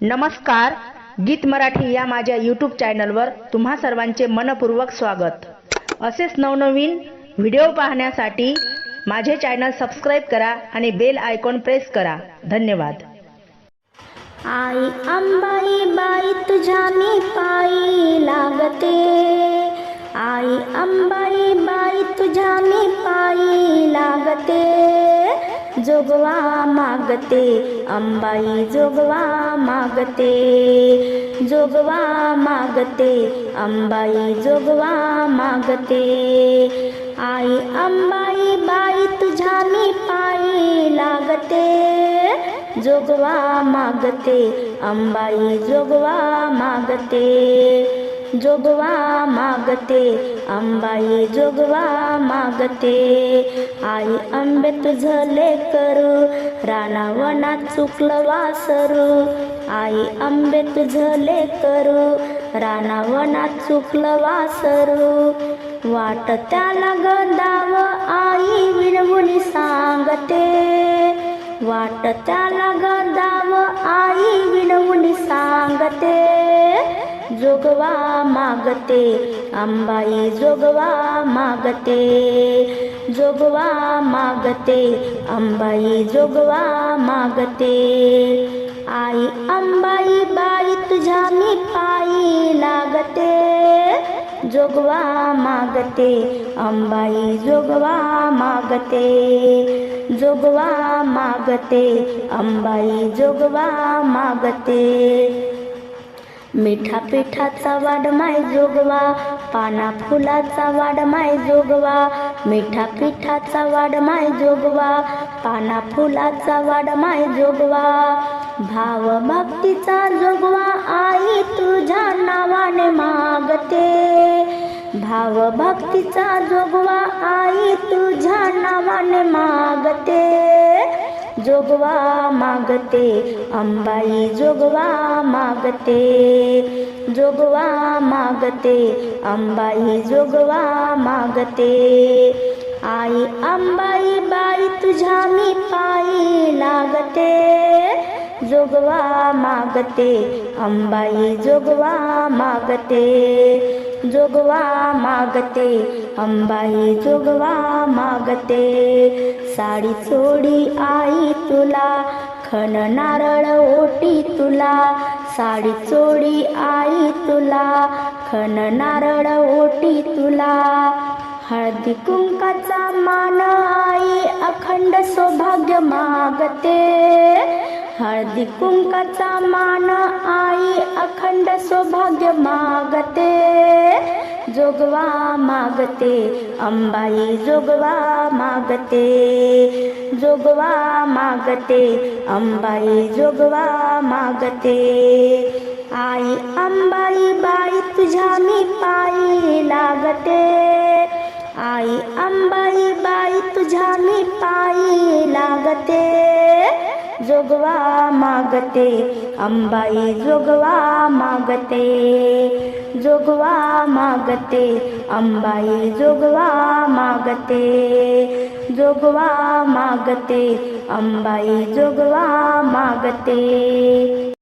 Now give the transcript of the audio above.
नमस्कार गीत मराठी या माझ्या यूट्यूब चॅनलवर तुम्हा सर्वांचे मनपूर्वक स्वागत. असेच नवनवीन व्हिडिओ पाहण्यासाठी माझे चॅनल सबस्क्राईब करा आणि बेल आयकॉन प्रेस करा. धन्यवाद. आई अंबाई बाई तुझ्या मी पायी लागते. आई अंबाई बाई तुझ्या मी पायी लागते. जोगवा मागते अंबाई जोगवा मागते. जोगवा मागते अंबाई जोगवा मागते. आई अंबाई बाई तुझ्या मी पायी लागते. जोगवा मागते अंबाई जोगवा मागते. जोगवा मागते अंबाई जोगवा मागते. आई आंबे तुझ लेकर रानावनात चुकलं वासरू. आई आंबे तुझं लेकरू रानावनात चुकलं वासरू. वाट त्याला गंधाव आई विणवून सांगते. वाट त्याला गंधाव आई विणवून सांगते. जोगवा मागते अंबाई जोगवा मागते. जोगवा मागते अंबाई जोगवा मागते. आई अंबाई बाई तुझ्या मी पायी लागते. जोगवा मागते अंबाई जोगवा मागते. जोगवा मागते अंबाई जोगवा मागते. मिठा पिठाचा वाड माय जोगवा पाना फुलाचा वाड माय जोगवा मिठा पिठाचा वाड माय जोगवा पाना फुलाचा वाड माय जोगवा. भाव भक्तीचा जोगवा आई तुझ्या नावाने मागते. भाव भक्तीचा जोगवा आई तुझ्या नावाने मागते. जोगवा मागते अंबाई जोगवा मागते. जोगवा मागते अंबाई जोगवा मागते. आई अंबाई बाई तुझ्या मी पायी लागते. जोगवा मागते अंबाई जोगवा मागते. जोगवा मागते अंबाई जोगवा मागते. साडी चोडी आई तुला खण नारळ ओटी तुला. साडी चोडी आई तुला खण नारळ ओटी तुला. हळदी कुंकाचा मान आई अखंड सौभाग्य मागते. हळदी कुंकाचा मान आई अखंड सौभाग्य मागते. जोगवा मागते अंबाई जोगवा मागते. जोगवा मागते अंबाई जोगवा मागते. आई अंबाई बाई तुझ्या मी पायी लागते. आई अंबाई बाई तुझ्या मी पायी लागते. जोगवा मागते अंबाई जोगवा मागते. जोगवा मागते अंबाई जोगवा मागते. जोगवा मागते अंबाई जोगवा मागते.